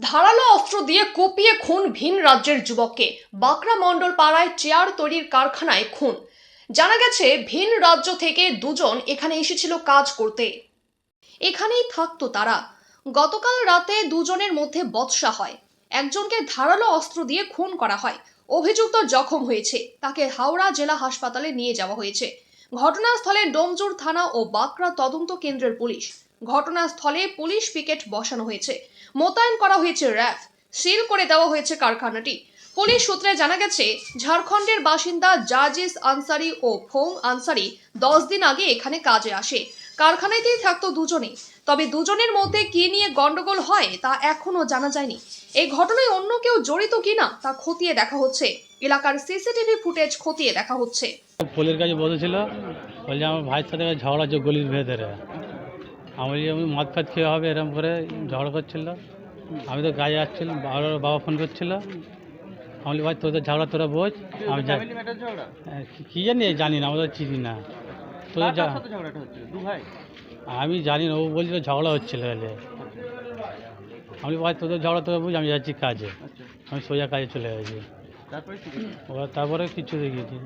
ধারালো অস্ত্র দিয়ে কুপিয়ে খুন ভিন রাজ্যের যুবককে। বাঁকড়া মণ্ডল পাড়ায় চেয়ার তৈরির কারখানায় খুন। জানা গেছে, ভিন রাজ্য থেকে দুজন এখানে এসেছিল কাজ করতে। এখানেই থাকতো তারা। গতকাল রাতে দুজনের মধ্যে বৎসা হয়। একজনকে ধারালো অস্ত্র দিয়ে খুন করা হয়। অভিযুক্ত জখম হয়েছে। তাকে হাওড়া জেলা হাসপাতালে নিয়ে যাওয়া হয়েছে। ঘটনাস্থলে ডোমজুর থানা ও বাঁকড়া তদন্ত কেন্দ্রের পুলিশ। ঘটনাস্থলে পুলিশ পিকেট বসানো হয়েছে। মোতায়েন করা হয়েছে র্যাফ, সিল করে দেওয়া হয়েছে কারখানাটি। পুলিশ সূত্রে জানা গেছে, ঝাড়খণ্ডের বাসিন্দা জাজিস আনসারি ও ফোং আনসারি দশ দিন আগে এখানে কাজে আসে। কারখানাতেই থাকতো দুজনে। তবে দুজনের মধ্যে কি নিয়ে গন্ডগোল হয় তা এখনও জানা যায়নি। এই ঘটনায় অন্য কেউ জড়িত কিনা তা খতিয়ে দেখা হচ্ছে। এলাকার সিসিটিভি ফুটেজ খতিয়ে দেখা হচ্ছে। কাছে বসেছিল, বলছে আমার ভাইয়ের সাথে ঝগড়া গলির ভেতরে। আমি আমি মদ ফাদ খেয়ে হবে? এরকম করে ঝগড়া করছিল। আমি তো গায়ে আসছিলাম বাবার বাবা ফোন করছিল। আমি ভাই তোদের ঝগড়া তোরা বোঝ। আমি হ্যাঁ, কি- জানি জানি না আমাদের চিনি না। তোদের আমি জানি না ও বলছিল ঝগড়া হচ্ছিল বলে। আমি ভাই তোদের ঝগড়া তোরা বুঝ আমি যাচ্ছি কাজে। আমি সোজা কাজে চলে গেছি। তারপরে কিছু দেখিয়েছি।